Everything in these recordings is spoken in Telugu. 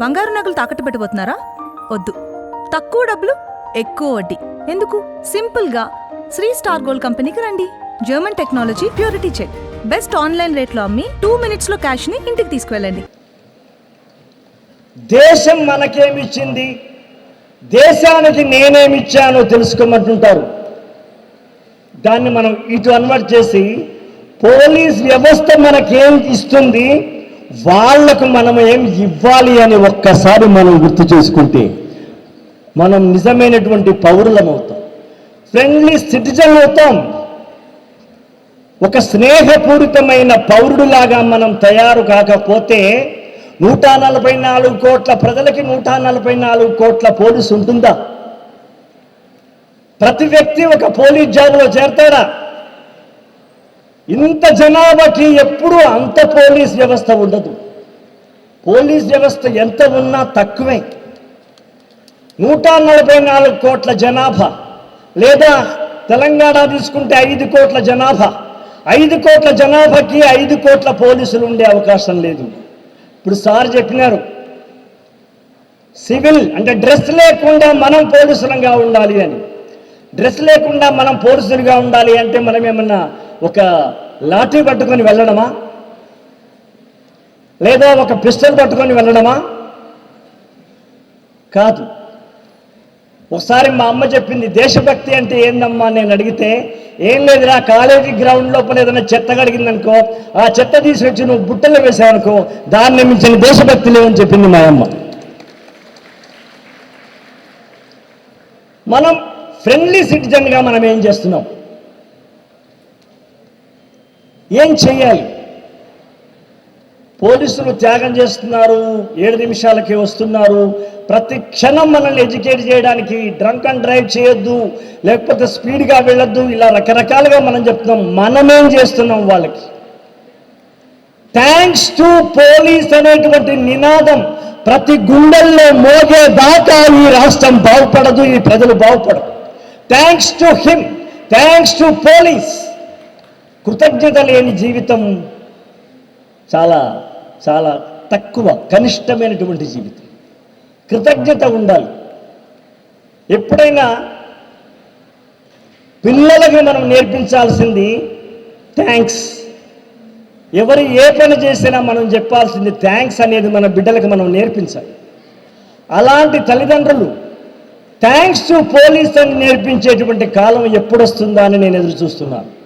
బంగారు నగలు తాకట్టు పెట్టబోతున్నారా వద్దు. తక్కువ డబ్బులు ఎక్కువ వడ్డీ. ఎందుకు? సింపుల్గా. శ్రీ స్టార్ గోల్డ్ కంపెనీకి రండి. German technology purity check. Best online రేట్లో అమ్మి టూ మినిట్స్లో క్యాష్ని ఇంటికి తీసుకువెళ్ళండి. దేశం మనకేమిచ్చింది? దేశానికి నేనేమిచ్చానో తెలుసుకోమంటుంటారు. దాన్ని మనం ఇటు అన్వర్ట్ చేసి పోలీస్ వ్యవస్థ మనకేం ఇస్తుంది? వాళ్ళకు మనం ఏం ఇవ్వాలి అని ఒక్కసారి మనం గుర్తు చేసుకుంటే మనం నిజమైనటువంటి పౌరులం అవుతాం. ఫ్రెండ్లీ సిటిజన్ అవుతాం. ఒక స్నేహపూరితమైన పౌరుడులాగా మనం తయారు కాకపోతే నూట నలభై నాలుగు కోట్ల ప్రజలకి నూట నలభై నాలుగు కోట్ల పోలీసు ఉంటుందా? ప్రతి వ్యక్తి ఒక పోలీస్ జాబ్లో చేరతాడా? ఇంత జనాభాకి ఎప్పుడూ అంత పోలీస్ వ్యవస్థ ఉండదు. పోలీస్ వ్యవస్థ ఎంత ఉన్నా తక్కువే. నూట నలభై నాలుగు కోట్ల జనాభా లేదా తెలంగాణ తీసుకుంటే ఐదు కోట్ల జనాభా. ఐదు కోట్ల జనాభాకి ఐదు కోట్ల పోలీసులు ఉండే అవకాశం లేదు. ఇప్పుడు సార్ చెప్పినారు సివిల్ అంటే డ్రెస్ లేకుండా మనం పోలీసులంగా ఉండాలి అని. డ్రెస్ లేకుండా మనం పోలీసులుగా ఉండాలి అంటే మనం ఏమన్నా ఒక లాఠీ పట్టుకొని వెళ్ళడమా? లేదా ఒక పిస్టల్ పట్టుకొని వెళ్ళడమా? కాదు. ఒకసారి మా అమ్మ చెప్పింది దేశభక్తి అంటే ఏందమ్మా? నేను అడిగితే ఏం లేదురా కాలేజీ గ్రౌండ్ లోపల ఏదైనా చెత్త కడిగిందనుకో ఆ చెత్త తీసుకొచ్చి నువ్వు బుట్టలు వేసావనుకో దాన్ని మించిన దేశభక్తి లేవని చెప్పింది మా అమ్మ. మనం ఫ్రెండ్లీ సిటిజన్గా మనం ఏం చేస్తున్నాం? ఏం చెయ్యాలి? పోలీసులు త్యాగం చేస్తున్నారు ఏడు నిమిషాలకి వస్తున్నారు. ప్రతి క్షణం మనల్ని ఎడ్యుకేట్ చేయడానికి డ్రంక్ అండ్ డ్రైవ్ చేయొద్దు లేకపోతే స్పీడ్గా వెళ్ళొద్దు. ఇలా రకరకాలుగా మనం చెప్తున్నాం. మనమేం చేస్తున్నాం వాళ్ళకి? థ్యాంక్స్ టు పోలీస్ అనేటువంటి నినాదం ప్రతి గుండెల్లో మోగే దాకా ఈ రాష్ట్రం బాగుపడదు ఈ ప్రజలు బాగుపడరు. Thanks to him thanks to police. కృతజ్ఞత లేని జీవితం చాలా చాలా తక్కువ కనిష్టమైనటువంటి జీవితం. కృతజ్ఞత ఉండాలి. ఎప్పుడైనా పిల్లలకి మనం నేర్పించాల్సింది థ్యాంక్స్ ఎవరు ఏ పని చేసినా మనం చెప్పాల్సింది థ్యాంక్స్ అనేది మన బిడ్డలకు మనం నేర్పించాలి. అలాంటి తల్లిదండ్రులు థ్యాంక్స్ టు పోలీస్ అని నేర్పించేటువంటి కాలం ఎప్పుడొస్తుందా అని నేను ఎదురు చూస్తున్నాను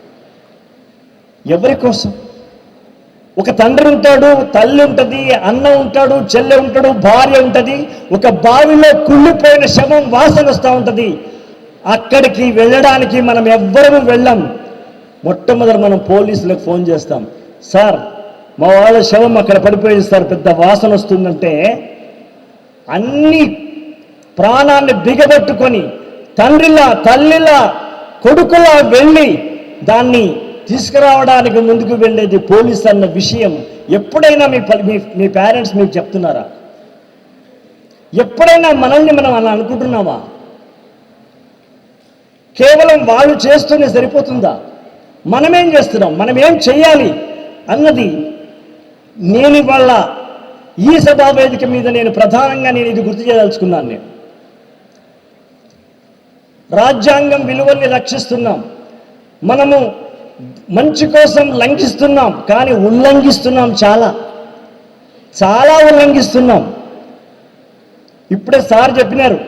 ఎవరి కోసం? ఒక తండ్రి ఉంటాడు తల్లి ఉంటుంది అన్న ఉంటాడు చెల్లె ఉంటాడు భార్య ఉంటుంది. ఒక బావిలో కుళ్ళిపోయిన శవం వాసన వస్తూ ఉంటుంది. అక్కడికి వెళ్ళడానికి మనం ఎవ్వరము వెళ్ళం. మొట్టమొదటి మనం పోలీసులకు ఫోన్ చేస్తాం. సార్ మా వాళ్ళ శవం అక్కడ పడిపోయింది సార్ పెద్ద వాసన వస్తుందంటే అన్ని ప్రాణాన్ని బిగబట్టుకొని తండ్రిలా తల్లిలా కొడుకులా వెళ్ళి దాన్ని తీసుకురావడానికి ముందుకు వెళ్ళేది పోలీస్ అన్న విషయం ఎప్పుడైనా మీ మీ పేరెంట్స్ మీకు చెప్తున్నారా? ఎప్పుడైనా మనల్ని మనం అలా అనుకుంటున్నామా? కేవలం వాళ్ళు చేస్తూనే సరిపోతుందా? మనమేం చేస్తున్నాం? మనం ఏం చెయ్యాలి అన్నది నేను వల్ల ఈ సభా వేదిక మీద నేను ప్రధానంగా నేను ఇది గుర్తు చేయదలుచుకున్నాను నేను. రాజ్యాంగం విలువల్ని రక్షిస్తున్నాం. మనము మంచి కోసం లంఘిస్తున్నాం కానీ ఉల్లంఘిస్తున్నాం చాలా. చాలా ఉల్లంఘిస్తున్నాం. ఇప్పుడే సార్ చెప్పినారు.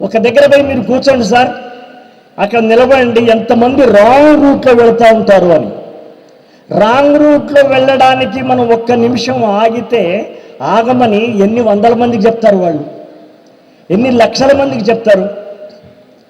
ఒక దగ్గర పోయి మీరు కూర్చోండి సార్. అక్కడ నిలబడండి ఎంతమంది రాంగ్ రూట్లో వెళ్తూ ఉంటారు అని. రాంగ్ రూట్లో వెళ్ళడానికి మనం ఒక్క నిమిషం ఆగితే ఆగమని ఎన్ని వందల మందికి చెప్తారు వాళ్ళు? ఎన్ని లక్షల మందికి చెప్తారు?